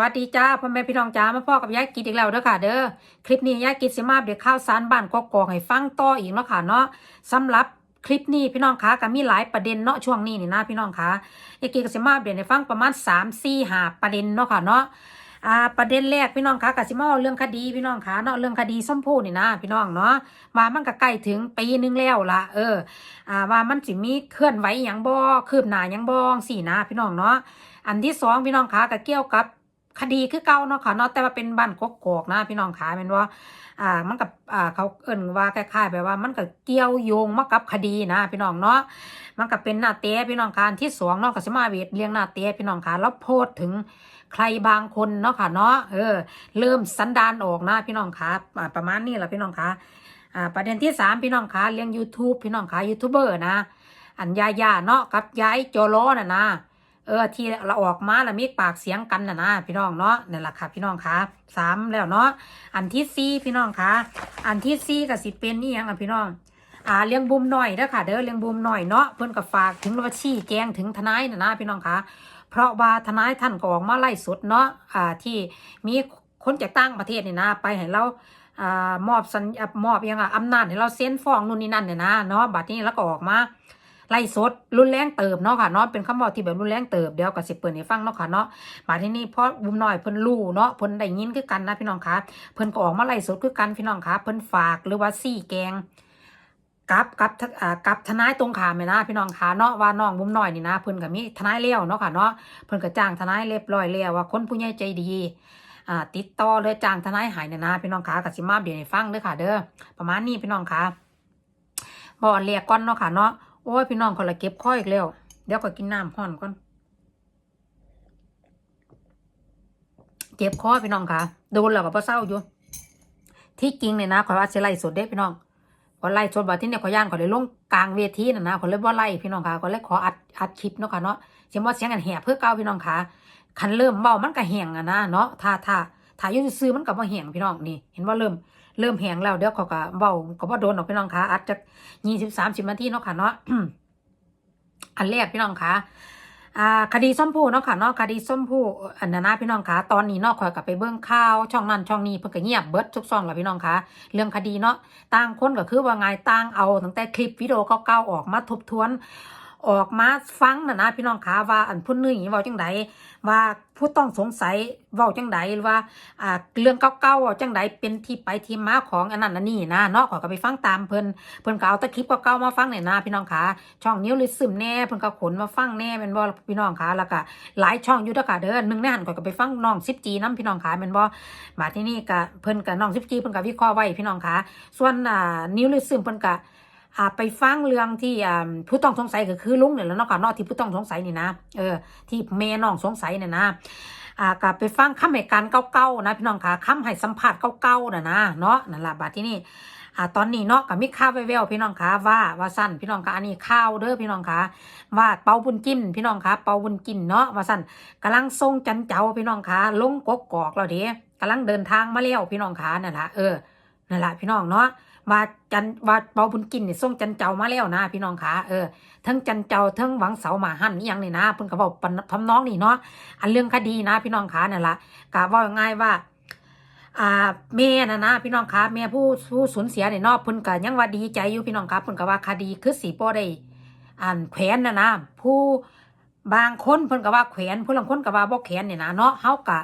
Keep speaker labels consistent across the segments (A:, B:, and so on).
A: วัสดีจ้าพ่อแม่พี่น้องจ้ามาพ่อกับยายกิดอีกแล้วเด้อค่ะเด้อคลิปนี้ยายกิดสิมาเดี๋ยวข้าวสารบ้านกอกๆให้ฟังต่ออีกเนาะค่ะเนาะสำหรับคลิปนี้พี่น้องคะก็มีหลายประเด็นเนาะช่วงนี้นี่นะพี่น้องคะยายกิดก็สิมาเดี๋ยวให้ฟังประมาณ3 4 5ประเด็นเนาะค่ะเนาะอ่าประเด็นแรกพี่น้องคะก็สิมาเรื่องคดีพี่น้องคะเนาะเรื่องคดีส้มพูนี่นะพี่น้องเนาะว่ามันก็ใกล้ถึงปีนึงแล้วละเอออ่าว่ามันสิมีเคลื่อนไหวหยังบ่คืบหน้าหยังบ่สี่นะพี่น้องเนาะอันที่สองพี่น้องคะก็เกี่ยวกับ คดีคือเก่าเนาะค่ะเนาะแต่ว่าเป็นบ้านกกอกนะพี่น้องขาเป็นว่าอ่ามันกับอ่าเขาเอิ่นว่าคล้ายๆแบบว่ามันก็เกี่ยวโยงมากับคดีนะ พี่น้องเนาะมันก็เป็นหน้าเตะพี่น้องการที่สองเนาะก็สมาเวทเลี้ยงหน้าเตะพี่น้องขาแล้วโพดถึงใครบางคนเนาะค่ะเนาะเออ เริ่มสันดานออกนะพี่น้องขาประมาณนี้แหละพี่น้องขาอ่าประเด็นที่สามพี่น้องขาเลี้ยง YouTube พี่น้องขายูทูบเบอร์นะ อันยายาเนาะกับยายโจโลน่ะนะ เออที่เราออกมาแล้วมีปากเสียงกันนะนะพี่น้องเนาะนี่นแหละค่ะ พี่น้องคะสามแล้วเนาะอันที่สี่พี่น้องคะอันที่สี่ก็สิเป็นนี่ยังอะพี่น้องอ่าเลี้ยงบุมหน่อยเด้อค่ะเด้อเลี้ยงบุมหน่อยเนาะเพิ่อนก็ฝากถึงว่าชี้แจงถึงทนายนะนะพี่น้องคะเพราะว่าทนายท่านก็ออกมาไล่สุดเนาะอ่าที่มีคนจากต่างประเทศนี่นะไปให้เราอ่ามอบสัญมอบยังอะอำนาจให้เราเซ็นฟ้องนู่นนี่นั่นเนี่ยนะเนาะบัดนี้แล้วก็ออกมา ไล่สดรุนแรงเติบเนาะค่ะเนาะเป็นคำบอกที่แบบรุนแรงเติบเดี๋ยวก็สิเปิดให้ฟังเนาะค่ะเนาะมาที่นี่เพราะบุ้มน้อยเพิ่นรู้เนาะเพิ่นได้ยินคือกันนะพี่น้องคะเพิ่นก็ออกมาไล่สดคือกันพี่น้องคะเพิ่นฝากหรือว่าซี่แกงกับกับทอ่ากับทนายตรงขามเนี่ยนะ พี่น้องคะเนาะว่าน้องบุ้มน้อยนี่นะเพิ่นก็มีทนายเลี้ยวเนาะค่ะเนาะเพิ่นก็จ้างทนายเรียบร้อยแล้วว่าคนผู้ใหญ่ใจดีอ่าติดต่อเลยจ้างทนายหายเนี่ยนะพี่น้องคะก็สิมาเดี๋ยวให้ฟังเด้อค่ะ เด้อประมาณนี้พี่น้องคะบ่เรียกก่อนเนาะค่ะเนาะ โอ้ยพี่น้องคนละเก็บข้ออีกแล้ว เดี๋ยวก็กินน้ำห่อนก่อนเจ็บคอพี่น้องค่ะ โดนแล้วก็บ่เศร้าอยู่ ที่จริงเนี่ยนะขอว่าสิไล่สดเด้พี่น้องขอไล่สดบ่ที่เนี่ยขอย่างขอเลยลงกลางเวทีน่ะนะขอเลยบ่ไล่พี่น้องค่ะขอเลยขออัดอัดคลิปเนาะค่ะเนาะเสียงว่าเสียงกันแหบเพื่อเก่าพี่น้องค่ะคันเริ่มเบามันก็แหงอะนะเนาะถ้าถ้าถ้าอยู่ซื่อมันก็บ่แหงพี่น้องนี่ เห็นว่าเริ่ม เริ่มแหงแล้วเดี๋ยวเขาก็เบาก็บ่โดนหรอกพี่น้องค่ะอัดจักยี่สิบสามสิบนาทีเนาะค่ะเนาะอันแรกพี่น้องคะอ่าคดีส้มผู้เนาะค่ะเนาะคดีส้มผู้อันนั้นนะพี่น้องคะตอนนี้เนาะคอยกลับไปเบิ่งข่าวช่องนั้นช่องนี้เพิ่นก็เงียบเบิดทุกช่องแล้วพี่น้องคะเรื่องคดีเนาะต่างคนก็คือว่าไงต่างเอาตั้งแต่คลิปวิดีโอเก่าๆออกมาทบทวน ออกมาฟังนะนะพี่น้องคะว่าอันผู้นี้ว้าจังไดว่าผู้ต้องสงสัยว้าจังไดหรือว่าอ่าเรื่องเก่าๆว้าจังไดเป็นที่ไปที่มาของอันนั้นอันนี้นะเนาะขอก็ไปฟังตามเพิ่นเพิ่นก็เอาต่คลิปเก่าๆมาฟังเนี่ยนะพี่น้องคะช่องนิ้วลิซึมแน่เพิ่นก็ขนมาฟังแน่แม่นบ่พี่น้องคะแล้วก็หลายช่องอยู่เด้อค่ะเด้อหนึ่งในหันข่อยก็ไปฟังน้อง 10G นํพี่น้องคะแม่นบ่มาที่นี่ก็เพิ่นก็น้อง 10G เพิ่นก็วิเคราะห์ไว้พี่น้องคะส่วนอ่านิ้วลิซึมเพิ่นก็ อ่าไปฟังเรื่องที่ผู้ต้องสงสัยก็คือลุงเนี่ยแล้วนาะค่ะเนาะที่ผู้ต้องสงสัยนี่นะเออที่แม่น้องสงสัยเนี่ยนะอ่ากลับไปฟังคำให้การเก่าๆนะพี่น้องค่ะคำให้สัมผัสเก่าๆน่ะนะเนาะนั่นแหละบัดที่นี่อ่าตอนนี้เนาะก็มีข่าวแว่วพี่น้องค่ะว่าว่าสั้นพี่น้องค่ะอันนี้ข่าวเด้อพี่น้องค่ะว่าเปาบุญกินพี่น้องค่ะเปาบุญกินเนาะว่าสั้นกำลังทรงจันเจ้าพี่น้องค่ะลงกกกอกแล้วเด้กำลังเดินทางมาแล้วพี่น้องค่ะนั่นแหละเออนั่นแหละพี่น้องเนาะ ว่าจันว่าเปาบุญกินเนี่ยส่งจันเจ้ามาแล้วนะ พี่น้องค่ะเออทั้งจันเจ้าทั้งหวังเสาหมาหั่นนี่ยังนี่นะเพิ่นก็บอกปนทำน้องนี่เนาะอันเรื่องคดีนะ พี่น้องคะนั่นละกะว่าง่ายว่าอ่าแม่นะนะพี่น้องคะแม่ผู้ผู้สูญเสียเนี่ยเนาะเพิ่นก็ยังว่าดีใจอยู่พี่น้องคะเพิ่นก็ว่าคดีคือสีบ่ได้อ่านแขวนนะนะผู้บางคนเพิ่นก็ว่าแขวนผู้ลางคนก็ว่าบ่แขวนเนี่ยนะเนาะเฮาก็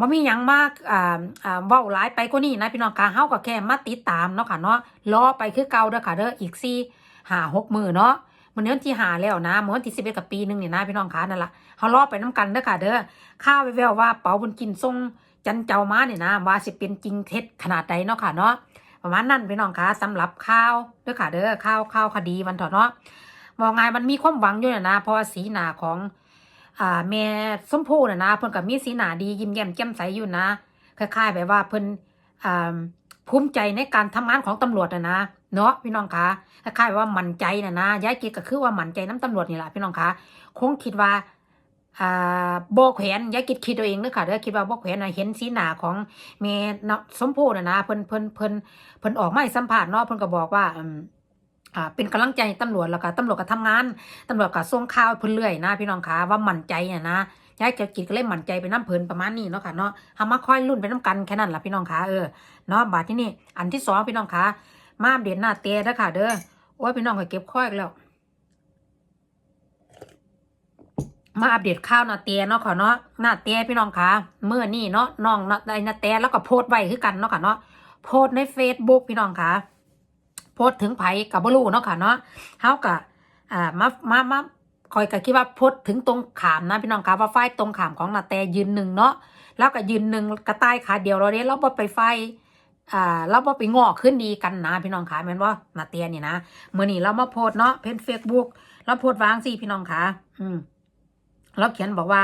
A: บ่มีหยังมากอ่าอ่าเว้าหลายไปกว่านี้นะพี่น้องคะเฮาก็แค่มาติดตามเนาะค่ะเนาะรอไปคือเก่าเด้อค่ะเด้ออีก4 5 6มื้อเนาะมันนี้วันที่หาแล้วนะเมื่อวันที่สิบเอ็ดกับปีหนึ่งเนี่ยนะพี่น้องคะนั่นละเขารอไปน้ำกันเด้อค่ะเด้อข้าวแววว่าเป๋าบุญกินทรงจันเจ้ามาเนี่ยนะว่าสิเป็นจริงเท็จขนาดใดเนาะค่ะเนาะประมาณนั้นพี่น้องคะสำหรับข้าวเด้อค่ะเด้อข้าวข้าวคดีวันเถอะเนาะบอกไงมันมีความหวังอยู่เนี่ยนะเพราะว่าสีหนาของ อ่าแม่ส้มโพน่ะนะเพิ่นกับมีสีหน้าดียิ้มแย้มแจ่มใสอยู่นะคล้ายๆแบบว่าเพิ่นอ่าภูมิใจในการทำงานของตำรวจน่ะนะเนาะพี่น้องคะคล้ายๆว่ามั่นใจน่ะนะยายเกดก็คือว่ามั่นใจน้ำตำรวจนี่แหละพี่น้องคะคงคิดว่าอ่าบ่แขวนยายกิดคิดตัวเองเด้อค่ะเด้อคิดว่าบ่แขวนน่ะเห็นสีหน้าของแม่เนสมโพน่ะนะเพิ่นเพิ่นเพิ่นเพิ่นออกมาให้สัมภาษณ์เนาะเพิ่นก็บอกว่าอืมอ่า เป็นกำลังใจให้ตำรวจแล้วก็ตำรวจก็ทำงานตำรวจก็ส่งข่าวเพิ่นเรื่อยนะ พี่น้องคะว่ามั่นใจอะนะย้ายเจ้ากิจก็เลยมั่นใจไปน้ำเพลินประมาณนี้เนาะค่ะเนาะเฮามาค่อยรุ่นไปน้ำกันแค่นั้นล่ะพี่น้องคะเออเนาะบาดที่นี่อันที่สองพี่น้องคะมาอัปเดตหน้าเตะเด้อค่ะ เด้อโอ้พี่น้องก็เก็บค่อยแล้ว มาอัปเดตข่าวหนาเตียเนาะค่ะเนาะหน้าเตียพี่น้องคะเมื่อนี่เนาะน้องเนาะในหนาเตียแล้วก็โพสต์ไว้คือกันเนาะค่ะเนาะโพสต์ในเฟซบุ๊กพี่น้องคะ สถึงไผกับบลูเนาะค่ะเนาะเฮากับอ่ามามามาคอยก็คิดว่าโพสถึงตรงขามนะพี่น้องคะว่าไฟตรงขามของนาเตยืนหนึ่งเนาะแล้วก็ยืนหนึ่งกระต่ายขาเดียวเราเนี้ยเราบ่ไปไฟอ่าเราบ่ไปงอขึ้นดีกันนะพี่น้องคะแม่นว่านาเตียนี่นะเมื่อนี้เรามาโพสเนาะเพจเฟซบุ๊กเราโพสวางสิพี่น้องคะอืมเราเขียนบอกว่า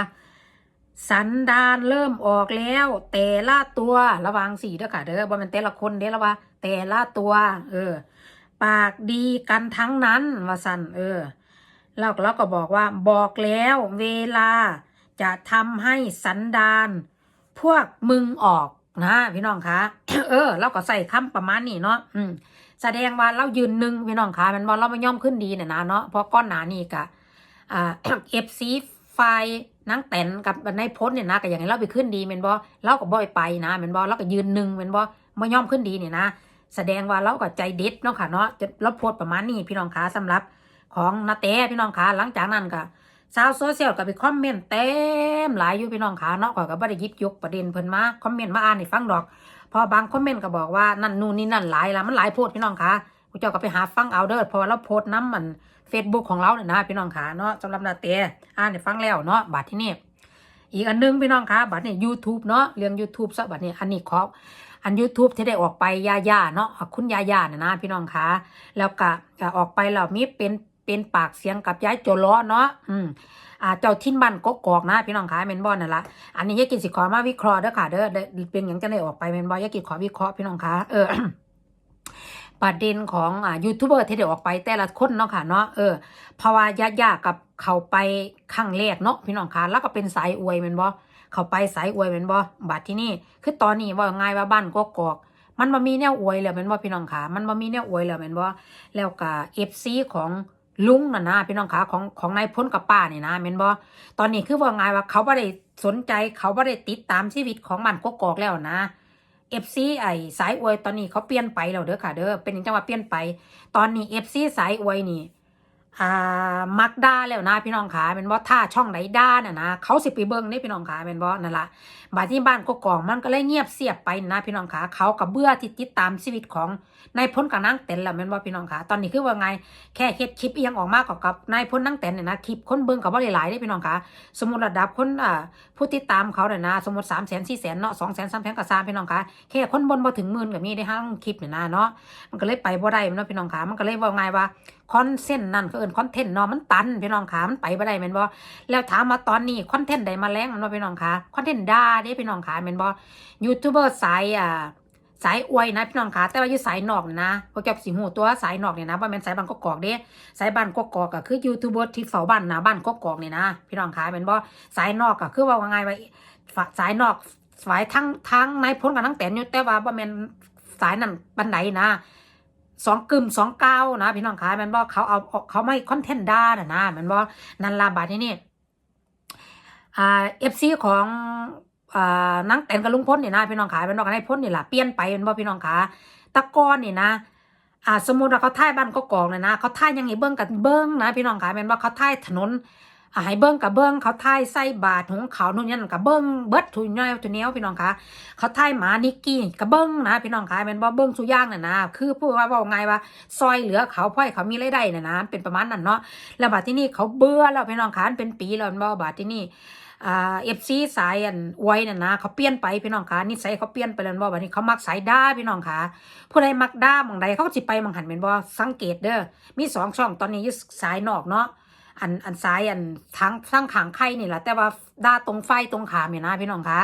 A: สันดานเริ่มออกแล้ว แต่ละตัวระวังสีเด้อค่ะเด้อบ่แมันแต่ละคนเด้อละว่า แต่ละตัว เออ ปากดีกันทั้งนั้นว่าสันเออเราเราก็บอกว่าบอกแล้วเวลาจะทำให้สันดาน พวกมึงออกนะพี่น้องคะเออเราก็ใส่คำประมาณนี้เนาะอืมแสดงว่าเรายืนหนึ่งพี่น้องคะมันบอเราไม่ย่อมขึ้นดีเนี่ยนะเนาะเพราะก้อนหนานี่กะอ่าเอฟซีไฟนางแตนกับในายพจน์เนี่ยนะก็อย่างนี้เราไปขึ้นดีเมนบอเราก็บ่อยไปนะเมนบอเราก็ยืนหนึ่งเมนบอไม่ย่อมขึ้นดีเนี่ยนะ แสดงว่าเราก็ใจเด็ดเนาะค่ะเนาะจะเราโพสประมาณนี้พี่น้องคะสำหรับของนาเต้พี่น้องคะหลังจากนั้นก็ชาวโซเชียลก็ไปคอมเมนต์เต็มหลายอยู่พี่น้องคะเนาะข่อยก็บ่ได้ยิบยกประเด็นเพิ่นมาคอมเมนต์มาอ่านให้ฟังดอก พอบางคอมเมนต์ก็บอกว่านั่นนู่นนี่นั่นหลายละมันหลายโพสพี่น้องคะผู้เจ้าก็ไปหาฟังเอาเด้อเพราะว่าเราโพสต์น้ำมันเฟซบุ๊กของเราเนี่ยนะพี่น้องขาเนาะสำหรับนาเต้อ่านให้ฟังแล้วเนาะบัตรที่นี่ อีกอันหนึงพี่น้องคะบัตรเนี่ย YouTube เนาะเรื่อง YouTube ซะบัตรนี้อันนี้ขออัน YouTube ที่ได้ออกไปยาย่าเนาะคุณยาย่านี่ยนะพี่น้องคะแล้วก็ออกไปแล้วมีเป็นเป็นปากเสียงกับย้ายโจล้อเนาะอืมอ่าเจ้าทิ้นบ้านกกอกนะพี่น้องคะเมนบอลนั่นละอันนี้ยายกินสิขอมาวิเคราะห์เด้อค่ะเด้อเป็นอย่างจะได้ออกไปเมนบอลยายกินขอวิเคราะห์พี่น้องคะเออประเด็นของอ่ายูทูบเบอร์ที่เดี๋ยวออกไปแต่ละคนเนาะค่ะเนาะเออเพราว่ายาย่ากับ เขาไปครั้งแรกเนาะพี่น้องคะแล้วก็เป็นสายอวยแมันบ่เขาไปสายอวยแมันบ่บัดที่นี่คือตอนนี้ว่าง่ายว่าบ้านก็กอกมันบ่มีแนวอวยแล้วแมันบ่พี่น้องคะมันบ่มีแนวอวยแล้วแมันบ่แล้วก็ FC ของลุงน่ะนะพี่น้องคะของของนายพ้นกับป้านี่นะแมนบ่ตอนนี้คือว่าง่ายว่าเขาบ่ได้สนใจเขาบ่ได้ติดตามชีวิตของบ้านกกอกแล้วนะเอฟซีไอสายอวยตอนนี้เขาเปลี่ยนไปแล้วเด้อค่ะเด้อเป็นอย่างจังว่าเปลี่ยนไป ตอนนี้เอฟซีสายอวยนี่ อ่ามักด่าแล้วนะพี่น้องขาเป็นว่าถ้าช่องไหนด่าน่ะนะเขาสิไปเบิ้งนี่พี่น้องขาเป็นว่านั่นละ บาดที่บ้านก็กองมันก็เลยเงียบเสียบไปนะพี่น้องขาเขากับเบื่อที่ติดตามชีวิตของนายพลกับนางเต็นแล้วแม่นว่าพี่น้องขาตอนนี้คือว่าไงแค่เฮ็ดคลิปอียังออกมากับกับนายพลนางเต็นเนี่ยนะคลิปคนเบิ้งกับว่าหลายๆได้พี่น้องขาสมมติระดับคนอ่าผู้ติดตามเขาเนี่ยนะ สมมติสามแสนสี่แสนเนาะสองแสนสามแสนกับสามพี่น้องขาแค่คนบนบ่ถึงหมื่นกับมีได้ห้างคลิปเนี่ยนะเนาะมันก็เลยไปบ่ได้เนาะพี่น้องขามันก็เลยว่าไงว่าคอนเซนต์นั่นก็เอิ้นคอนเทนต์เนาะมันตันพี่น้องขามันไปบ่ได้แม่นบ่แล้วถามมาตอนนี้คอนเทนต์ใดมาแรงแม่นบ่พี่น้องขาคอนเทนต์ด่าเด้พี่น้องขาแมนบ่ยูทูบเบอร์สายอ่าสายอวยนะพี่น้องขาแต่ว่าอยู่สายนอกนี่นะพวกเจ้าสิหูตัวสายนอกเนี่ยนะบ่แม่นสายบ้านกกอกเด้สายบ้านกกอกก็คือยูทูบเบอร์ที่เฝ้าบ้านน้าบ้านกกอกเนี่ยนะพี่น้องขาแมนบ่สายนอกก็คือว่าไงว่าสายนอกสายทั้งทั้งนายพลกับทั้งแตนอยู่แต่ว่าบ่แม่นสายนั้นบันไดนะสองกึมสองเก้านะ พี่น้องคะแมันบอกเขาเอาเขาไม่คอนเทนต์ด้านะนะแมันบอกนันลาบาทนี่นี่อ่าเอฟซีของ นังแต่นกับลุงพ้นนี่นะพี่น้องขาแมันบอกให้พ้นนี่แหละเปลี่ยนไปแมันบอกพี่น้องขาตะกอนนี่นะอ่าสมมติว่าเขาท่ายบ้านก็กองเลยนะเขาท่ายยังไงเบิ้งกับเบิ้งนะพี่น้องขาแมันบอกเขาท่ายถนนอ่าให้เบิ้งกับเบิ้งเขาท่ายไส้บาทของเขานู่นนี่นั่นกับเบิ้งเบิดทุนย่อยทุนเนี้ยวพี่น้องคะเขาท่ายหมานิกกี้กับเบิ้งนะพี่น้องคะแมันบ่เบิ้งสุย่างน่ะนะคือพูดว่าว่าไงว่าซอยเหลือเขาพ่อยเขามีรายได้น่ะนะเป็นประมาณนั้นเนาะแล้วบาดที่นี่เขาเบื่อแล้วพี่น้องคะเป็นปีแล้วบ่บาดที่นี่ อ่าเอฟซีสายอันไว้น่ะนะเขาเปลี่ยนไปพี่น้องคะนิสัยเขาเปลี่ยนไปแล้วบ่บาดนี้เขามักสายด่าพี่น้องคะผู้ใดมักด่าหมองใดเขาก็สิไปหมองหันเป็นบ่สังเกตเด้อมีสองช่องตอนนี้อยู่สายนอกเนาะอันอันซ้ายอันทั้งทั้งขางไข่นี่แหละแต่ว่าด้าตรงไฟตรงขาเนี่ยนะพี่น้องคะ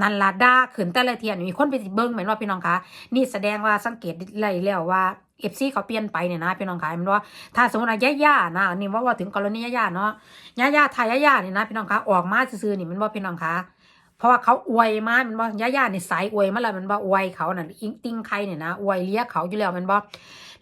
A: นั่นละด้าขึ้นแต่ละเทียนมีคนไปเบิ้งเหมือนว่าพี่น้องคะนี่แสดงว่าสังเกตไล่แล้วว่า เอฟซีเขาเปลี่ยนไปเนี่ยนะพี่น้องคะมันว่าถ้าสมมติว่าย่าๆนะนี่ว่าว่าถึงกรณีย่าๆเนาะย่าๆไทยย่าๆนี่ยนะพี่น้องคะออกมาซื่อๆนี่มันว่าพี่น้องคะเพราะว่าเขาอวยมามันว่าย่าๆนี่ยสายอวยมาแล้วมันว่าอวยเขาน่ะอิงติ้งใครเนี่ยนะอวยเลี้ยเขาอยู่แล้วมันว่า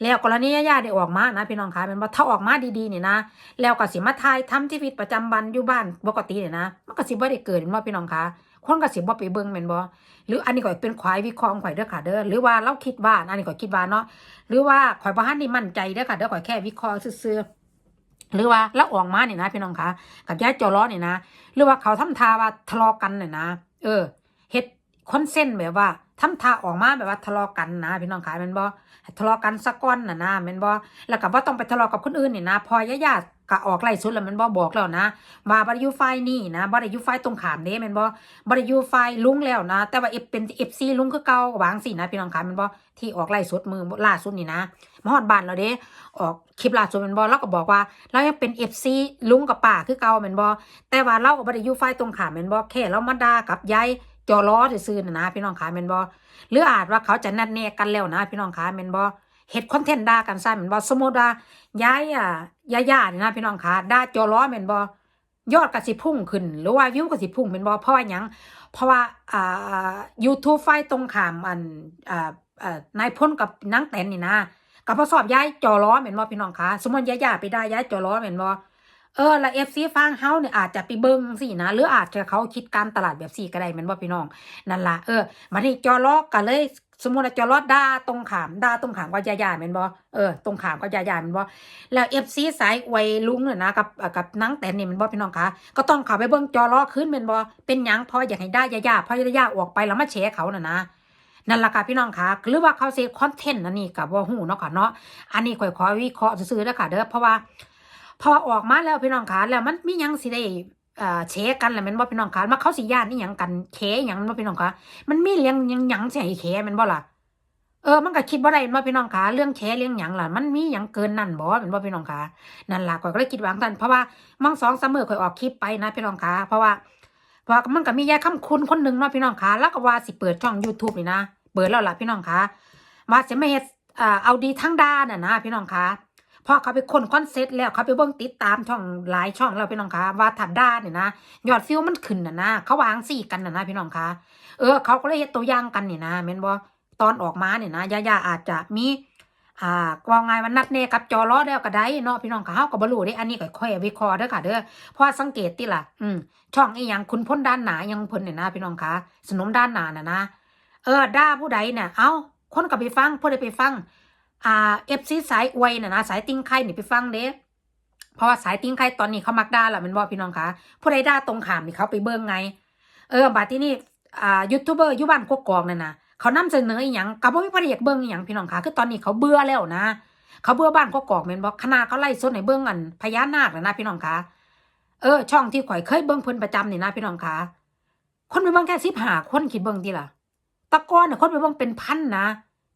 A: แล้วกรณีย่าๆได้ออกมานะพี่น้องคะเป็นว่าถ้าออกมาดีๆเนี่ยนะ แล้วก็สิมาทายทำชีวิตประจำวันอยู่บ้านปกติเนี่ยนะมันก็สิบ่ได้เกิดเห็นบ่พี่น้องคะ คนก็สิบ่ไปเบิ่งแม่นบ่หรืออันนี้ก็เป็นควายวิเคราะห์ข่อยเด้อค่ะเด้อหรือว่าเราคิดว่าอันนี้ก็คิดว่าเนาะหรือว่าข่อยบ่ทันได้มั่นใจเด้อค่ะเด้อข่อยแค่วิเคราะห์ซื่อๆหรือว่าเราออกมาเนี่ยนะพี่น้องคะกับยายจอล้อเนี่ยนะ หรือว่าเขาทำทาว่าทะเลาะกันเนี่ยนะ เออเฮ็ดคอนเส้นแบบว่าทำทาออกมาแบบว่าทะเลาะกันนะพี่น้องขายแมันบ่ทะเลาะกันสักก้อนน่ะนะแมันบ่แล้วก็ว่ต้องไปทะเลาะกับคนอื่นเนี่ยนะ พอยาๆ ก็ออกไล่สุดแล้วมันบ่บอกแล้วนะว่าบ่ได้อยู่ฝ่ายนี่นะบ่ได้อยู่ฝ่ายตรงขามเด้แม่นบ่บ่ได้อยู่ฝ่ายลุงแล้วนะ แต่ว่าเอฟเป็น FC ลุงคือเก่าวางสินะพี่น้องขามันบ่ที่ออกไล่สุดมือล่าสุดนี่นะมาฮอดบ้านแล้วเด้ออกคลิปล่าสุดม่นบ่เราก็บอกว่าเรายังเป็น FC ลุงกับป้าคือเก่าม่นบ่แต่ว่าเราก็บ่ได้อยู่ฝ่ายตรงขามม่นบ่แค่เรามาด่ากับยายจอล้อซื่อๆนะนะพี่น้องขาม่นบ่หรืออาจว่าเขาจะนัดแนะกันแล้วนะ พี่น้องขาม่นบ่ เฮ็ดคอนเทนต์ด่ากันซะแม่นบ่สมมุติว่ายายอะย่าๆนี่นะพี่น้องขาด่าจอล้อแม่นบ่ยอดก็สิพุ่งขึ้น หรือว่าวิวก็สิพุ่งแม่นบ่เพราะว่าหยังเพราะว่าอ่า YouTube ฝ่ายตรงข้ามอันอ่าอ่านายพลกับนางแตนนี่นะก็บ่ชอบยายจอล้อแม่นบ่พี่น้องขาสมมุติย่าๆไปด่ายายจอล้อแม่นบ่เออแล้วเอฟซีฟังเฮาเนี่ยอาจจะไปเบิ่งสินะ หรืออาจจะเขาคิดการตลาดแบบสี่ก็ได้ม่นบ่พี่น้อง นั่นล่ะเออมาที่จอลอกกันเลย สมมติว่าจอลอด่าตรงขามด่าตรงขามก็ยาๆแม่นบ่เออตรงขามก็ยาๆแม่นบ่แล้วเอฟซีสายอวยลุงเนี่ยนะกับกับนางแต่นนี่แม่นบ่พี่น้องคะก็ต้องเข้าไปเบิ่งจอลอขึ้นแม่นบ่เป็นหยังพราะอยากให้ได้ยาๆเพรายาออกไปแล้วมาแฉเขาน่ะนะนั่นละค่ะพี่น้องคะหรือว่าเขาเซคอนเทนต์อันนี้กับว่าฮู้เนาะค่ะเนาะอันนี้ข่อยขอวิเคราะห์ซื่อๆเด้อค่ะเด้อเพราะว่า พอออกมาแล้วพี่น้องคะแล้วมันมียังสิได้ เอ่อเชกันแหละแม่นบ่พี่น้องคะมาเขาสิย่านนี่หยังกันเคหยังม่นบ่พี่น้องคะมันมีเรื่องหยังหยังสิให้เคแม่นบ่ล่ะเออมันก็คิดบ่ได้แม่นบ่พี่น้องคะเรื่องแชเรื่องหยังล่ะมันมีหยังเกินนั่นบ่แม่นบ่พี่น้องคะนั่นล่ะข่อยก็เลยคิดวางซั่นเพราะว่ามั่งสองเสมอข่อยออกคลิปไปนะพี่น้องคะเพราะว่าเพราะมันก็มียายคำคุณคนหนึ่งเนาะพี่น้องคะแล้วก็ว่าสิเปิดช่อง YouTube นี่นะเปิดแล้วล่ะพี่น้องคะว่าสิมาเฮ็ดอ่าเอาดีทั้งด้านน่ะนะพี่น้องคะ พอเขาไปคนคอนเซ็ปต์แล้วเขาไปเบิ่งติดตามช่องหลายช่องแล้วพี่น้องคะว่าถัดด้านเนี่ยนะยอดฟิวมันขึ้นน่ะนะเขาวางสี่กันน่ะนะพี่น้องคะเออเขาก็เลยเฮ็ดตัวอย่างกันเนี่ยนะแม่นบ่ตอนออกมาเนี่ยนะย่าๆอาจจะมีอ่ากว่าไงมันนัดแน่กับจอล้อแล้วก็ได้เนาะพี่น้องคะเฮาก็บ่รู้เด้อันนี้ก็ค่อยวิเคราะห์เด้อค่ะเด้อพราะว่าสังเกตติล่ะ อืมช่องอีหยังคุณพ้นด้านหนายังเพิ่นเนี่ยนะพี่น้องคะสนมด้านหนาน่ะนะ เออด่าผู้ใดเนี่ยเอ้าคนก็ไปฟังผู้ใดไปฟัง อ่าเอฟซีสายอวยน่ะนะสายติ้งไข่นี่ไปฟังเด้เพราะว่าสายติ้งไข่ตอนนี้เขามักด่าแหละมันบอกพี่น้องคะผู้ใดด่าตรงขามนี่เขาไปเบิ่งไง เออบัดที่นี่อ่ายูทูบเบอร์ยู่บ้านกกอกนั่นนะเขานำเสนออีหยังก็บ่มีผู้ใดอยากเบิ่งอีหยังพี่น้องคะคือตอนนี้เขาเบื่อแล้วนะ เขาเบื่อบ้านกกอกแม่นบ่ขนาดเขาไล่สดให้เบิ่งอันพญานาคน่ะนะพี่น้องคะเออช่องที่ข่อยเคยเบิ่งเพิ่นประจำนี่นะพี่น้องคะคนไปเบิ่งแค่15คนคิดเบิ่งติล่ะตะกอนน่ะคนไปเบิ่งเป็นพันนะ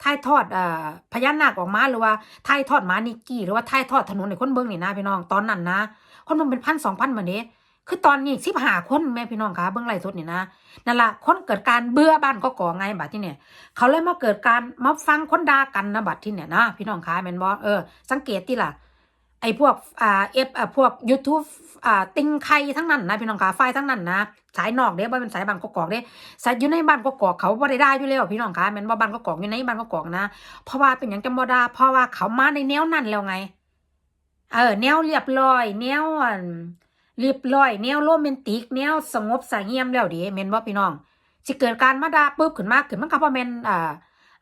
A: ถ่ายทอดอ่อพญานาคออกมาหรือว่าถ่ายทอดมานิกกี้หรือว่าถ่ายทอดถนนในคนเบิ้งนี่นะพี่น้องตอนนั้นนะ คนเบิ่งเป็นพันสองพันเหมือนนี้คือตอนนี้สิบห้าคนแม่พี่น้องคะเบื้องไล่สดนี่นะนั่นละคนเกิดการเบื่อบ้านก็ก่อไงบัดที่เนี่ย เขาเลยมาเกิดการมาฟังคนด่ากันนะบัดที่เนี่ยนะพี่น้องคะแม่นบอเออสังเกตที่ล่ะ ไอ้พวกอ่าเอฟอ่าพวก YouTube อ่าติงไข่ทั้งนั้นนะพี่น้องคะไฟทั้งนั้นนะสายนอกเด้บ่เป็นสายบ้านกอกเด้สายอยู่ในบ้านกอกเขาบ่ได้ได้อยู่แล้วพี่น้องคะแม่นบ่บ้านกอกอยู่ในบ้านกอกนะเพราะว่าเป็นอย่างจำบ่ได้เพราะว่าเขามาในแนวนั้นแล้วไง เออ แนวเรียบร้อยแนวอันเรียบร้อยแนวโรแมนติกแนวสงบสงเงียมแล้วเดิแม่นบ่พี่น้องสิเกิดการมาด่าปุ๊บขึ้นมาขึ้นมันก็บ่แม่นอ่า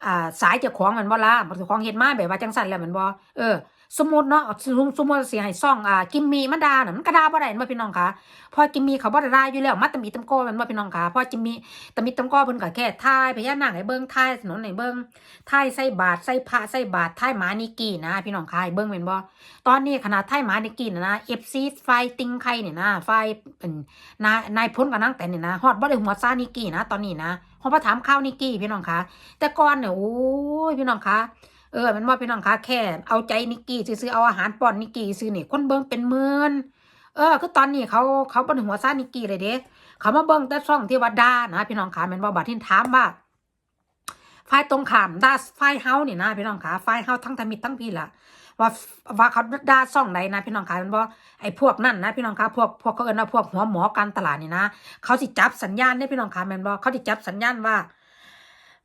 A: อ่าสายเจ้าของมันบ่ล่ะเจ้าของเฮ็ดมาแบบว่าจังซั่นแล้วม่นบ่เออ สมมุติเนาะสมมุติสมมุติสิให้ซ่องอ่ากิมมี่มาด่าน่ะมันก็ด่าบ่ได้แม่นบ่พี่น้องคะพราะกิมมี่เขาบ่ได้ด่าอยู่แล้วมาตะมีตำโกแม่นบ่พี่น้องคะพราะกิมมี่ตะมีตำโก้เพิ่นก็แค่ถ่ายพญานาคให้เบิ่งถ่ายถนนให้เบิ่งถ่ายใส่บาตรใส่พระใส่บาตรถ่ายหมานิกกี้นะ พี่น้องคะให้เบิ่งแม่นบ่ตอนนี้ขนาดถ่ายหมานิกกี้นะนะ FC ไฟติงไข่เนี่ยนะไฟเป็นนายนายพ้นกับนางแต่เนี่ยนะฮอดบ่ได้หัวซ่านิกกี้นะ ตอนนี้นะฮอดบ่ถามข่าวนิกกี้พี่น้องคะแต่ก่อนเนี่ยโอ้ยพี่น้องคะ เออมันว่าพี่น้องคะแค่ เอาใจนิกกี้ซื้อๆเอาอาหารป้อนนิกกี้ซื้อนี่คนเบิ่งเป็นหมื่นเออคือตอนนี้เขาเขาเป็นหัวซ่านิกกี้เลยเด้เขามาเบิ่งแต่ช่องที่ว่าด่านะพี่น้องคะแม่นบ่บัดที่ถามว่าฝ่ายตรงข้ามด่าฝ่ายเฮาเนี่ยนะพี่น้องคะฝ่ายเฮาทั้งทมิตทั้งพี่ละว่าว่าเขาด่าช่องไหนนะพี่น้องคะแม่นบ่ไอ้พวกนั่นนะพี่น้องคะพวกพวกเขาเอินว่าพวกหัวหมอการตลาดนี่นะเขาสิจับสัญญาณได้พี่น้องคะแม่นบ่เขาสิจับสัญญาณว่า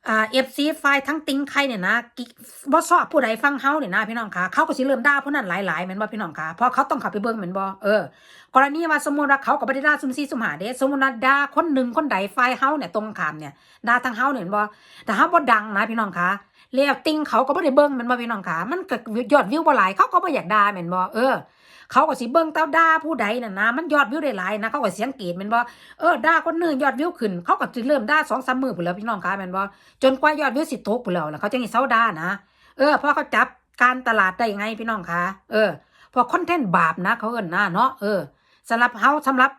A: อ่าเอฟซีไฟทั้งติงใครเนี่ยนะกิบ่ชอบผู้ใดฟังเฮาเนี่ยนะพี่น้องคะเขาก็สิเริ่มด่าผู้นั้นหลายๆแม่นบ่พี่น้องคะเพราะเขาต้องเข้าไปเบิ่งแม่นบ่เออกรณีว่าสมมุติว่าเขาก็บ่ได้ด่าซุมซี่ซุมหาเด้สมมุติว่าด่าคนหนึ่งคนใดไฟเฮาเนี่ยตรงข้ามเนี่ยด่าทางเฮาเนี่ยแม่นบ่แต่เฮาบ่ดังนะพี่น้องคะแล้วติงเขาก็บ่ได้เบิ่งแม่นบ่พี่น้องคะมันก็ยอดวิวบ่หลายเขาก็บ่อยากด่าแม่นบ่เออ เขาก็สิเบิ่งเต้าด่าผู้ใดน่ะนะมันยอดวิวได้หลายนะเขาก็เสียงเกตแม่นบ่เออด่าคนหนึ่งยอดวิวขึ้น เขาก็สิเริ่มด่า2-3มื้อพุ่นแล้วพี่น้องคะแม่นบ่จนกว่ายอดวิวสิตกไปแล้วแล้วเขาจะให้เซาดานะเออพราะเขาจับการตลาดได้ไงพี่น้องคะเออพอคอนเทนต์บาปนะ เขาเอิ้นนะเนาะเออสำหรับเฮาสำหรับ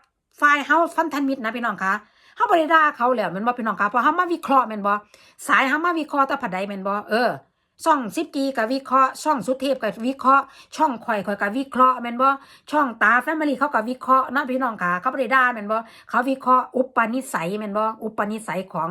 A: ฝ่ายเฮาฟันทันมิดนะพี่น้องคะเฮาบ่ได้ด่าเขาแล้วแม่นบ่พี่น้องคะเพราะเฮามาวิเคราะห์แม่นบ่สายเฮามาวิเคราะห์แตะผัดใดแม่นบ่เออ ช่อง10 g ก็วิเคราะห์ ช่องสุเทพก็วิเคราะห์ ช่องข่อยข่อยก็วิเคราะห์แม่นบ่ช่องตาแฟมิลี่เขาก็วิเคราะห์นะพี่น้องค่ะเขาบ่ได้ด่าแม่นบ่เขาวิเคราะห์อุปนิสัยแม่นบ่อุปนิสัยของ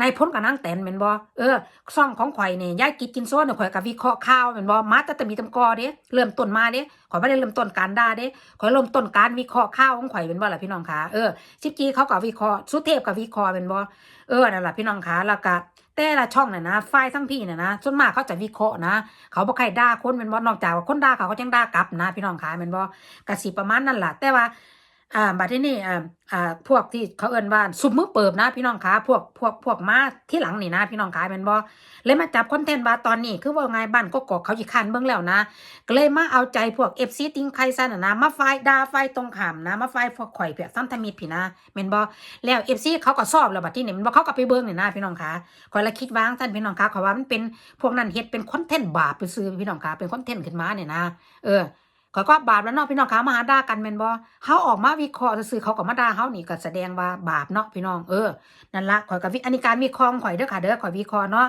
A: นายพ้นกับนางแตนแม่นบ่เออซ่องของข่อยเนี่ยยายกิดกินโซ่เนี่ยข่อยกับวิเคราะห์ข่าวแม่นบ่มาแต่แต่มีตำกอเด้เริ่มต้นมาเด้ข่อยบ่ได้เริ่มต้นการด่าเด้ข่อยเริ่มต้นการวิเคราะห์ข่าวของข่อยเป็นบ่ล่ะพี่น้องคะเออชิปกี้เขาก็วิเคราะห์สุเทพก็วิเคราะห์เป็นบ่เออนั่นล่ะพี่น้องคะแล้วก็ แต่ละช่องน่ะนะฝ่ายทั้งพี่น่ะนะส่วนมากเขาจะวิเคราะห์นะ เขาบ่ใครด่าคนเป็นบอสนอกจากว่าคนด่าเขาก็จังด่ากลับนะ พี่น้องคะเป็นบ่ก็สิประมาณนั่นแหละแต่ว่า อ่าบัดที่นี่อ่าอ่าพวกที่เขาเอิ้นว่าซุมมือเปิบนะพี่น้องคะพวกพวกพวกมาที่หลังนี่นะ พี่น้องคะแม่นบ่เลยมาจับคอนเทนต์ว่าตอนนี้คือว่าไงบ้านก็กอกเขาอีกคันเบิ่งแล้วนะก็เลยมาเอาใจพวก FC ติงไคซันน่ะนะมาไฟด่าไฟตรงขามนะมาไฟพวกข่อยเปียกซ้ำทมิดพี่นะแม่นบ่แล้ว FC เขาก็ชอบแล้วบัดที่นี่แมันบ่เขาก็ไปเบิ่งนี่นะพี่น้องคะข่อยละคิดวางซั่นพี่น้องคะข่อยว่ามันเป็นพวกนั้นเฮ็ดเป็นคอนเทนต์บาปไปซื้อพี่น้องคะเป็นคอนเทนต์ขึ้นมาเนี่ยนะเออ ข่อยก็บาปแล้วเนาะพี่น้องคะมาหาด่ากันแม่นบ่เฮาออกมาวิเคราะห์ซื่อเขาก็มาด่าเฮานี่ก็แสดงว่าบาปเนาะพี่น้องเออนั่นละข่อยก็วิอันนี้การวิเคราะห์ข่อยเด้อค่ะเด้อข่อยวิเคราะห์เนาะ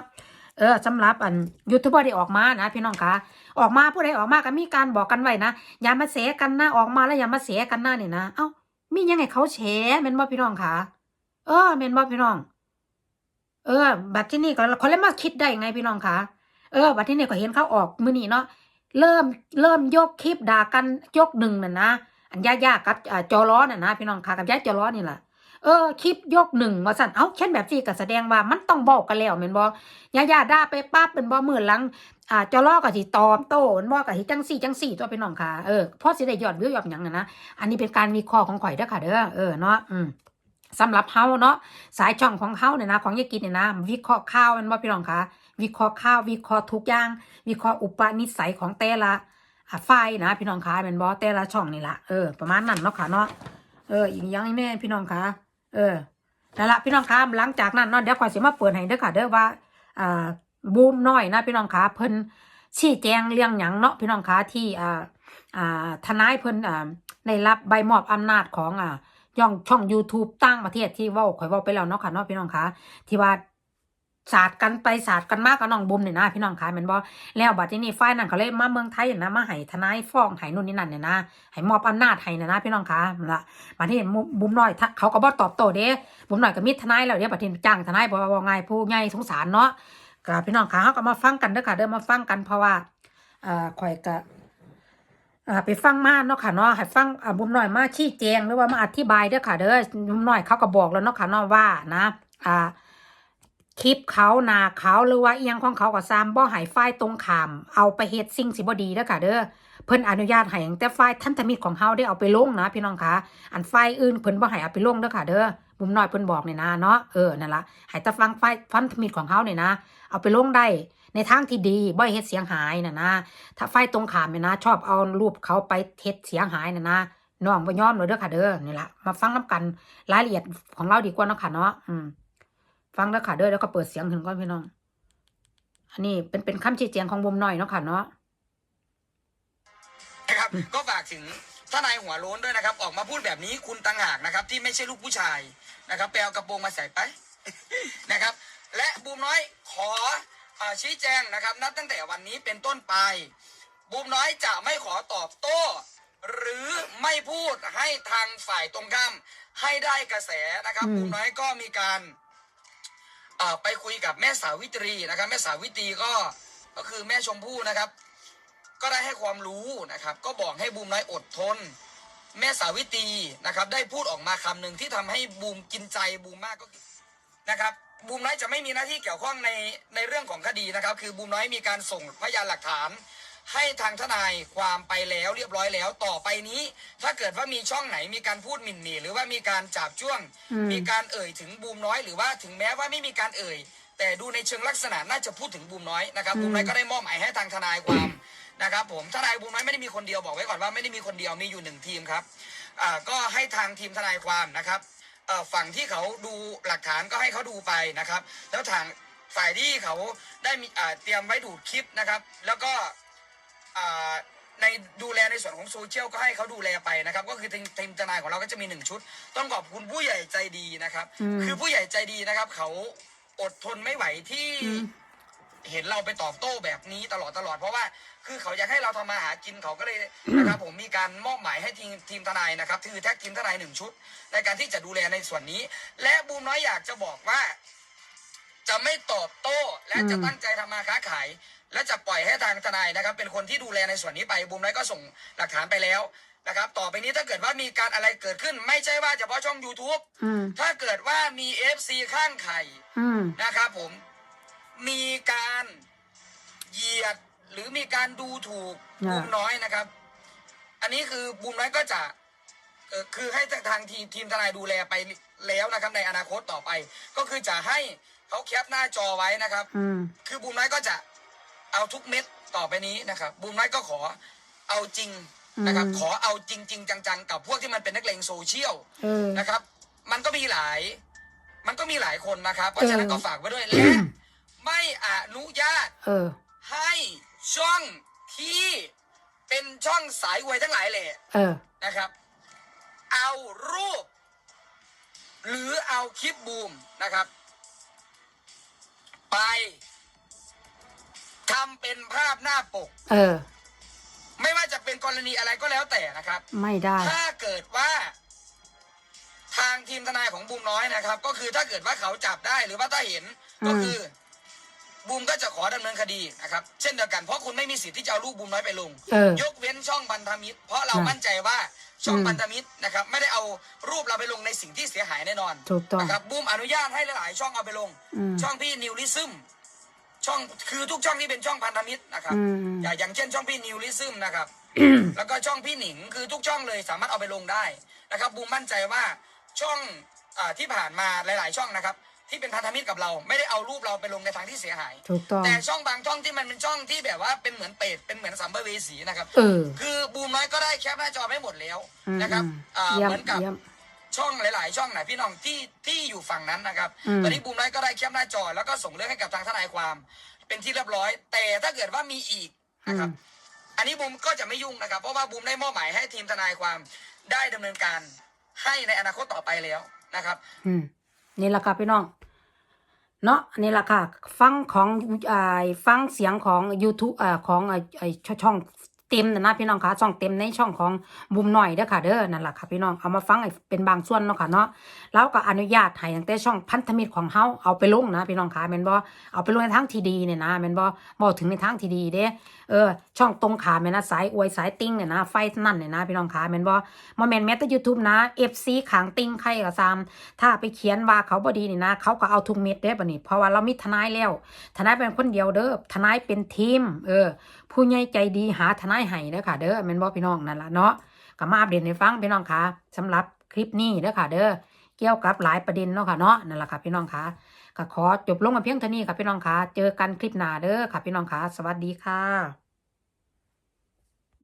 A: เออสำหรับอันยูทูบเบอร์ที่ออกมานะพี่น้องคะออกมาผู้ใดออกมาก็มีการบอกกันไว้นะอย่ามาเสกันนะออกมาแล้วอย่ามาเสกันหนะนี่ยนะเอ้ามียังไงเขาแฉแม่นบ่พี่น้องคะเออแม่นบ่พี่น้อง เออ บัดที่นี่ก็เขาเลยมาคิดได้ไงพี่น้องคะเออบัดที่นี่ก็เห็นเขาออกมือนี้เนาะ เริ่มเริ่มยกคลิปด่ากันยกหนึ่งน่ะนะอันย่าย่ากับอ่าจอล้อน่ะนะพี่น้องค่ะกับย่าจอล้อนนี่แหละเออคลิปยกหนึ่งว่าสั่นเอ้าเช่นแบบนี้ก็แสดงว่ามันต้องบอกกันแล้วแม่นบ่ย่าย่าด่าไปปั๊บเป็นบ่มื่อหลังอ่าจอล้อก็สิตอบโต้แม่นบ่ก็สิจังซี่จังซี่ตัวพี่น้องค่ะเออพอสิได้ยอดวิวยอดหยังน่ะนะอันนี้เป็นการวิเคราะห์ของข่อยเด้อค่ะเด้อเออเนาะอืมสำหรับเฮาเนาะสายช่องของเฮาเนี่ยนะของยายกินเนี่ยนะวิเคราะห์ข่าวแม่นบ่พี่น้องค่ะ วิเคราะห์ข่าววิเคราะห์ทุกอย่าง วิเคราะห์อุปนิสัยของแต่ละอ่าฝ่ายนะพี่น้องคะเป็นบอแต่ละช่องนี่ละเออประมาณนั้นเนาะค่ะเนาะเอออีกอย่างแน่พี่น้องคะเออนั่นละพี่น้องคะหลังจากนั้นเนาะเดี๋ยวขอยสิมาเปิดให้เด้อค่ะเด้อว่าอ่าบูมน้อยนะพี่น้องคะเพิ่นชี้แจงเรื่องหยังเนาะพี่น้องคะที่อ่าอ่าทนายเพิ่นอ่าได้รับใบมอบอำนาจของอ่าย่องช่อง YouTube ตั้งประเทศที่ว้าข่อยว้าไปแล้วเนาะค่ะเนาะพี่น้องคะที่ว่า ศาสตร์กันไปศาสตร์กันมากกับน้องบุมเนี่ยนะพี่น้องคะแม่นบ่แล้วบัดนี้นี่ฝ่ายนั้นเขาเลยมาเมืองไทยนะมาให้ทนายฟ้องให้นู่นนี่นั่นเนี่ยนะให้มอบอำนาจให้นะนะพี่น้องคะนั่นละบัดนี้บุมน้อยเขาก็บ่ตอบโต้เด้บุมน้อยก็มีทนายแล้วเดี๋ยวบัดนี้จ้างทนายบ่ว่าไงผู้ใหญ่สงสารเนาะก็พี่น้องคะเฮาก็มาฟังกันเด้อค่ะเด้อมาฟังกันเพราะว่าเอ่อข่อยก็อ่าไปฟังมาเนาะค่ะเนาะให้ฟังอ่าบุมหน้อยมาชี้แจงหรือว่ามาอธิบายเด้อค่ะเด้อบุมหน้อยเขาก็บอกแล้วเนาะค่ะเนาะว่านะ อ่า คลิปเขาหนาเขาหรือว่าเอียงของเขาก็ซ้ำบ่หายไฟตรงขาม เอาไปเฮ็ดสิ่งสิบ่ดีเด้อค่ะเด้อเพิ่นอนุญาตให้แต่ไฟท่านทมิตของเฮาได้เอาไปลงนะพี่น้องคะอันไฟอื่นเพิ่นบ่ให้เอาไปลงเด้อค่ะเด้อบุมน้อยเพิ่นบอกเนี่ยนะเนาะเออนั่นละให้แต่ฟังไฟล์พันธมิตของเฮาเนี่ยนะ เอาไปลงได้ในทางที่ดีบ่เฮ็ดเสียงหายน่ะนะถ้าไฟตรงขามเนี่ยนะ ชอบเอารูปเขาไปเฮ็ดเสียงหายน่ะนะน้องบ่ยอมเลยเด้อค่ะเด้อนี่ละมาฟังนํกันรายละเอียดของเราดีกว่าเนาะค่ะเนาะอืม ฟังแล้วค่ะเด้อแล้วก็เปิดเสียงถึงก่อนพี่น้อง อันนี้เป็นเป็นคำชี้แจงของบุมหน่อยเนาะค่ะเนาะ
B: นะครับก็ฝากถึงทนายหัวโล้นด้วยนะครับ ออกมาพูดแบบนี้คุณต่างหากนะครับ ที่ไม่ใช่ลูกผู้ชายนะครับไปเอากระโปรงมาใส่ไปนะครับ และบูมน้อยขออาชี้แจงนะครับ นับตั้งแต่วันนี้เป็นต้นไป บูมน้อยจะไม่ขอตอบโต้ หรือไม่พูดให้ทางฝ่ายตรงข้ามให้ได้กระแสนะครับ
A: อืม
B: บูมน้อยก็มีการเอ่อ ไปคุยกับแม่สาวิตรีนะครับ แม่สาวิตรีก็ก็คือแม่ชมพู่นะครับ ก็ได้ให้ความรู้นะครับ ก็บอกให้บูมน้อยอดทน แม่สาวิตรีนะครับ ได้พูดออกมาคำหนึ่งที่ทำให้บูมกินใจบูมมากก็คือนะครับบูมน้อยจะไม่มีหน้าที่เกี่ยวข้องในในเรื่องของคดีนะครับ คือบูมน้อยมีการส่งพยานหลักฐาน ให้ทางทนายความไปแล้วเรียบร้อยแล้วต่อไปนี้ ถ้าเกิดว่ามีช่องไหนมีการพูดหมิ่นหมีหรือว่ามีการจับจ้วง
A: อืม
B: มีการเอ่ยถึงบูมน้อยหรือว่าถึงแม้ว่าไม่มีการเอ่ย แต่ดูในเชิงลักษณะน่าจะพูดถึงบูมน้อยนะครับบูมน้อยก็ได้มอบหมายให้ทางทนายความนะครับผมทนายบูมน้อยไม่ได้มีคนเดียวบอกไว้ก่อนว่าไม่ได้มีคนเดียวมีอยู่หนึ่งทีมครับอ่าก็ให้ทางทีมทนายความนะครับเอ่อฝั่งที่เขาดูหลักฐานก็ให้เขาดูไปนะครับ แล้วทางฝ่ายที่เขาได้มีอ่าเตรียมไว้ดูดคลิปนะครับ แล้วก็อ่า ในดูแลในส่วนของโซเชียลก็ให้เขาดูแลไปนะครับ ก็คือทีมทีมทนายของเราก็จะมีหนึ่งชุด ต้องขอบคุณผู้ใหญ่ใจดีนะครับ
A: อืม
B: คือผู้ใหญ่ใจดีนะครับ เขาอดทนไม่ไหวที่
A: อืม
B: เห็นเราไปตอบโต้แบบนี้ตลอดตลอดเพราะว่า คือเขาอยากให้เราทำมาหากินเขาก็เลยนะครับ ผมมีการมอบหมายให้ทีมทีมทนายนะครับคือแท็กทีมทนายหนึ่งชุด ในการที่จะดูแลในส่วนนี้ และบูมน้อยอยากจะบอกว่า จะไม่ตอบโต้และจะ
A: อืม
B: ตั้งใจทำมาค้าขาย และจะปล่อยให้ทางทนายนะครับ เป็นคนที่ดูแลในส่วนนี้ไปบูมน้อยก็ส่งหลักฐานไปแล้วนะครับ ต่อไปนี้ถ้าเกิดว่ามีการอะไรเกิดขึ้น ไม่ใช่ว่าเฉพาะช่อง YouTube
A: อืม
B: ถ้าเกิดว่ามี FC ข้างไข่
A: อืม
B: นะครับผมมีการเหยียดหรือมีการดูถูก
A: อ่า
B: บูมน้อยนะครับ อันนี้คือบูมน้อยก็จะเอ่อคือให้ทางทีมทีมทนายดูแลไปแล้วนะครับ ในอนาคตต่อไป ก็คือจะให้เขาแคปหน้าจอไว้นะครับ
A: อืม
B: คือบูมน้อยก็จะ เอาทุกเม็ดต่อไปนี้นะครับบูมน้อยก็ขอเอาจริงนะครับ
A: อืม
B: ขอเอาจริงจริงๆจังๆ กับพวกที่มันเป็นนักเลงโซเชียล
A: เออ
B: นะครับ มันก็มีหลาย มันก็มีหลายคนนะครับ เพราะฉะนั้น
A: เออ
B: ก็ฝากไว้ด้วยและไม่อนุญาต
A: เออ
B: ให้ช่องที่เป็นช่องสายอวยทั้งหลายแหละ
A: เออ
B: นะครับ เอารูป หรือเอาคลิปบูมนะครับ ไป ทำเป็นภาพหน้าปก
A: เออ
B: ไม่ว่าจะเป็นกรณีอะไรก็แล้วแต่นะครับ
A: ไม่ได้
B: ถ้าเกิดว่า ทางทีมทนายของบูมน้อยนะครับ ก็คือถ้าเกิดว่าเขาจับได้หรือว่าถ้าเห็นก็คืออบูมก็จะขอดำเนินคดีนะครับ เช่นเดียวกันเพราะคุณไม่มีสิทธิ์ที่จะเอารูปบูมน้อยไปลง
A: เออ
B: ยกเว้นช่องพันธมิตร เพราะเรา
A: นะ
B: มั่นใจว่าช่อง
A: อืม
B: พันธมิตรนะครับ ไม่ได้เอารูปเราไปลงในสิ่งที่เสียหายแน่นอน
A: ถูกต้อง
B: นะครับบูมอนุญาตให้หลายๆ ช่องเอาไปลง
A: อืม
B: ช่องพี่นิวลิซึม ช่องคือทุกช่องที่เป็นช่องพันธมิตรนะครับ
A: อืม
B: อย่าอย่างเช่นช่องพี่นิวลิซึมนะครับ แล้วก็ช่องพี่หนิงคือทุกช่องเลยสามารถเอาไปลงได้นะครับบูมมั่นใจว่าช่องอาที่ผ่านมาหลาย ๆ ช่องนะครับ ที่เป็นพันธมิตรกับเรา ไม่ได้เอารูปเราไปลงในทางที่เสียหาย
A: ถูกต้อง
B: แต่ช่องบางช่องที่มันเป็นช่องที่แบบว่าเป็นเหมือนเป็ดเป็นเหมือนสัมภเวสีนะครับ
A: เออ
B: คือบูมน้อยก็ได้แคปหน้าจอไม่หมดแล้ว
A: อืม
B: นะครับ
A: อืม
B: อ่า
A: เยี่ยม
B: เหมือนกับ
A: เยี่ยม
B: ช่องหลาย ๆ ช่องไหนพี่น้องที่ที่อยู่ฝั่งนั้นนะครับ
A: อืม
B: ตอนนี้บูมน้อยก็ได้แคปหน้าจอ แล้วก็ส่งเรื่องให้กับทางทนายความ เป็นที่เรียบร้อย แต่ถ้าเกิดว่ามีอีกนะครับ อันนี้บูมก็จะไม่ยุ่งนะครับ เพราะว่าบูมได้มอบหมายให้ทีมทนายความได้ดำเนินการให้ในอนาคตต่อไปแล้วนะครับ
A: อืมนี่แหละค่ะพี่น้อง เนาะนี่แหละค่ะ ฟังของอ่าฟังเสียงของ YouTube อ่าของไอ้ไอ้ช่ช่องเต็มนะนะพี่น้องคะช่องเต็มในช่องของบุมหน่อยเด้อค่ะเด้อนั่นแหละค่ะพี่น้องเอามาฟังเป็นบางส่วนเนาะค่ะเนาะแล้วก็อนุญาตให้ตั้งแต่ช่องพันธมิตรของเฮาเอาไปลงนะพี่น้องคะแม่นบ่เอาไปลงในทางที่ดีเนี่ยนะแม่นบ่บอกถึงในทางที่ดีเด้เออช่องตรงขาแมนนะสายอวยสายติ้งเนี่ยนะไฟนั่นเนี่ยนะพี่น้องคะแม่นบ่บ่แม่นแม้แต่ YouTube นะ FC ขางติ้งใครก็ตามถ้าไปเขียนว่าเขาบดีนี่นะ เขาก็เอาทุกเม็ดเด้บัดนี้เพราะว่าเรามีทนายแล้ว ทนายเป็นคนเดียวเด้อทนายเป็นทีม เออ ผู้ใหญ่ใจดีหาทนายให้เด้อค่ะ เด้อแม่นบ่พี่น้องนั่นล่ะเนาะก็มาอัปเดตให้ฟังพี่น้องค่ะสำหรับคลิปนี้เด้อค่ะ เด้อเกี่ยวกับหลายประเด็นเนาะค่ะเนาะนั่นแหละค่ะพี่น้องค่ะก็ขอจบลงมาเพียงเท่านี้ค่ะพี่น้องค่ะเจอกันคลิปหน้าเด้อค่ะพี่น้องค่ะสวัสดีค่ะ